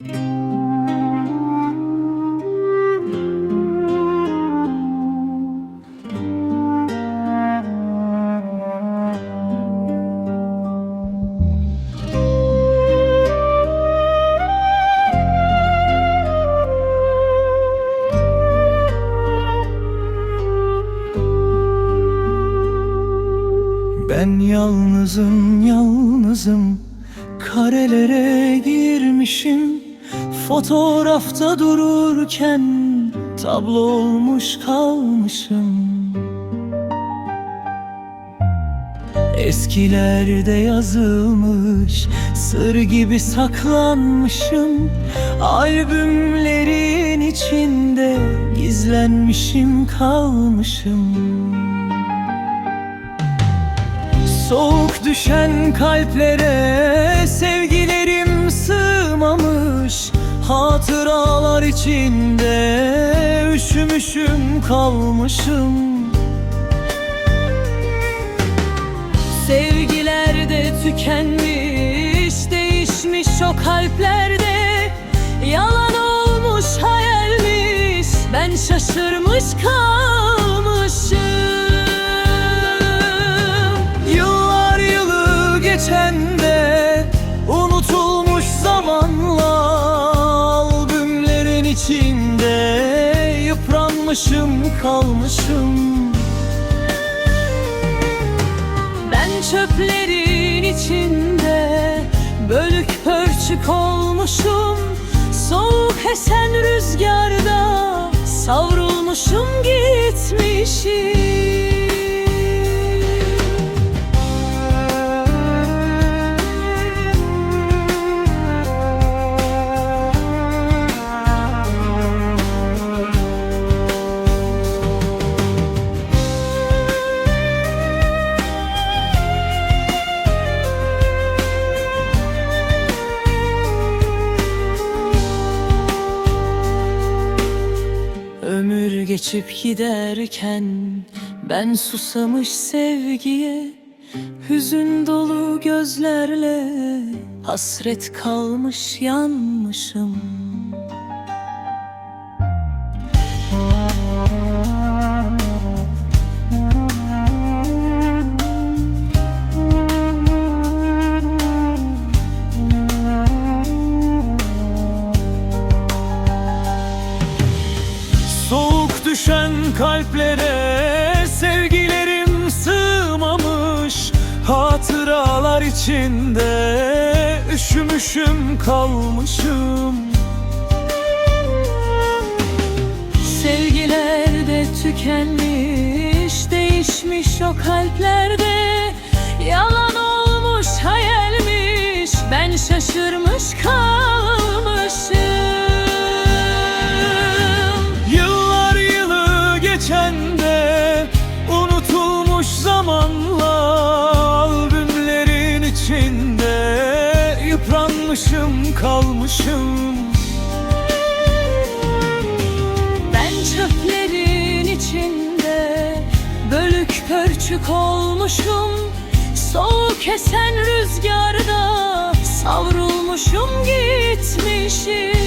Ben yalnızım yalnızım. Karelere girmişim Fotoğrafta dururken Tablo olmuş kalmışım. Eskilerde yazılmış Sır gibi saklanmışım. Albümlerin içinde Gizlenmişim kalmışım. Soğuk düşen kalplere içinde üşümüşüm kalmışım. Sevgilerde tükenmiş değişmiş o kalplerde. Yalan olmuş hayalmiş. Ben şaşırmış kalmışım yıpranmışım kalmışım. Ben çöplerin içinde Bölük pörçük olmuşum. Soğuk esen rüzgarda Savrulmuşum gitmişim geçip giderken ben susamış sevgiye Hüzün dolu gözlerle hasret kalmış yanmışım kalplere sevgilerim sığmamış Hatıralar içinde üşümüşüm kalmışım. Sevgilerde tükenmiş değişmiş o kalplerde. Yalan olmuş hayalmiş ben şaşırmış kalmışım yıpranmışım kalmışım. Ben çöplerin içinde bölük pörçük olmuşum. Soğuk esen rüzgarda savrulmuşum gitmişim